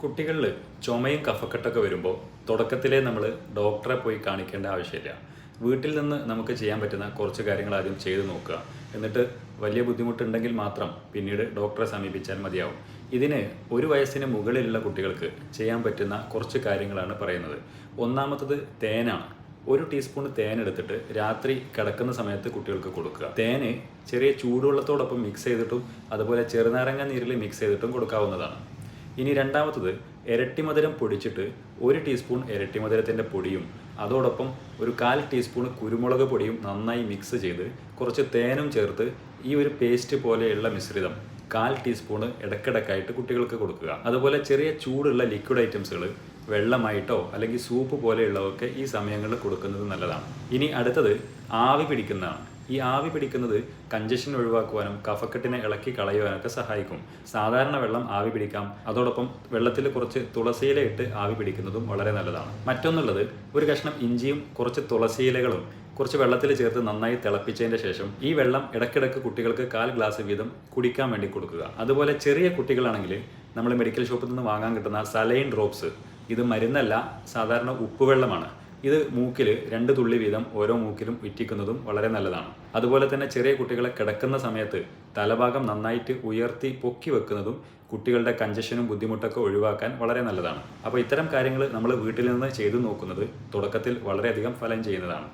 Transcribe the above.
കുട്ടികളിൽ ചുമയും കഫക്കെട്ടൊക്കെ വരുമ്പോൾ തുടക്കത്തിലേ നമ്മൾ ഡോക്ടറെ പോയി കാണിക്കേണ്ട ആവശ്യമില്ല. വീട്ടിൽ നിന്ന് നമുക്ക് ചെയ്യാൻ പറ്റുന്ന കുറച്ച് കാര്യങ്ങൾ ആദ്യം ചെയ്തു നോക്കുക. എന്നിട്ട് വലിയ ബുദ്ധിമുട്ടുണ്ടെങ്കിൽ മാത്രം പിന്നീട് ഡോക്ടറെ സമീപിച്ചാൽ മതിയാവും. ഇതിന് ഒരു വയസ്സിന് മുകളിലുള്ള കുട്ടികൾക്ക് ചെയ്യാൻ പറ്റുന്ന കുറച്ച് കാര്യങ്ങളാണ് പറയുന്നത്. ഒന്നാമത്തത് തേനാണ്. ഒരു ടീസ്പൂൺ തേൻ എടുത്തിട്ട് രാത്രി കിടക്കുന്ന സമയത്ത് കുട്ടികൾക്ക് കൊടുക്കുക. തേന് ചെറിയ ചൂടുവെള്ളത്തോടൊപ്പം മിക്സ് ചെയ്തിട്ടും അതുപോലെ ചെറുനാരങ്ങ നീരിൽ മിക്സ് ചെയ്തിട്ടും കൊടുക്കാവുന്നതാണ്. ഇനി രണ്ടാമത്തത് ഇരട്ടി മധുരം പൊടിച്ചിട്ട് ഒരു ടീസ്പൂൺ ഇരട്ടി മധുരത്തിന്റെ പൊടിയും അതോടൊപ്പം ഒരു കാൽ ടീസ്പൂൺ കുരുമുളക് പൊടിയും നന്നായി മിക്സ് ചെയ്ത് കുറച്ച് തേനും ചേർത്ത് ഈ ഒരു പേസ്റ്റ് പോലെയുള്ള മിശ്രിതം കാൽ ടീസ്പൂണ് ഇടക്കിടക്കായിട്ട് കുട്ടികൾക്ക് കൊടുക്കുക. അതുപോലെ ചെറിയ ചൂടുള്ള ലിക്വിഡ് ഐറ്റംസുകൾ വെള്ളമായിട്ടോ അല്ലെങ്കിൽ സൂപ്പ് പോലെയുള്ളതൊക്കെ ഈ സമയങ്ങളിൽ കൊടുക്കുന്നത് നല്ലതാണ്. ഇനി അടുത്തത് ആവി പിടിക്കുന്നതാണ്. ഈ ആവി പിടിക്കുന്നത് കഞ്ചഷൻ ഒഴിവാക്കുവാനും കഫക്കെട്ടിനെ ഇളക്കി കളയുവാനൊക്കെ സഹായിക്കും. സാധാരണ വെള്ളം ആവി പിടിക്കാം. അതോടൊപ്പം വെള്ളത്തിൽ കുറച്ച് തുളസിയില ഇട്ട് ആവി പിടിക്കുന്നതും വളരെ നല്ലതാണ്. മറ്റൊന്നുള്ളത് ഒരു കഷ്ണം ഇഞ്ചിയും കുറച്ച് തുളസിയിലകളും കുറച്ച് വെള്ളത്തിൽ ചേർത്ത് നന്നായി തിളപ്പിച്ചതിന് ശേഷം ഈ വെള്ളം ഇടയ്ക്കിടയ്ക്ക് കുട്ടികൾക്ക് കാൽ ഗ്ലാസ് വീതം കുടിക്കാൻ വേണ്ടി കൊടുക്കുക. അതുപോലെ ചെറിയ കുട്ടികളാണെങ്കിൽ നമ്മൾ മെഡിക്കൽ ഷോപ്പിൽ നിന്ന് വാങ്ങാൻ കിട്ടുന്ന സലൈൻ ഡ്രോപ്സ് ഇത് മരുന്നല്ല സാധാരണ ഉപ്പുവെള്ളമാണ്. ഇത് മൂക്കിൽ രണ്ട് തുള്ളി വീതം ഓരോ മൂക്കിലും ഇറ്റിക്കുന്നതും വളരെ നല്ലതാണ്. അതുപോലെ തന്നെ ചെറിയ കുട്ടികളെ കിടക്കുന്ന സമയത്ത് തലഭാഗം നന്നായിട്ട് ഉയർത്തി പൊക്കി വെക്കുന്നതും കുട്ടികളുടെ കഞ്ചഷനും ബുദ്ധിമുട്ടൊക്കെ ഒഴിവാക്കാൻ വളരെ നല്ലതാണ്. അപ്പോൾ ഇത്തരം കാര്യങ്ങൾ നമ്മൾ വീട്ടിൽ നിന്ന് ചെയ്തു നോക്കുന്നത് തുടക്കത്തിൽ വളരെയധികം ഫലം ചെയ്യുന്നതാണ്.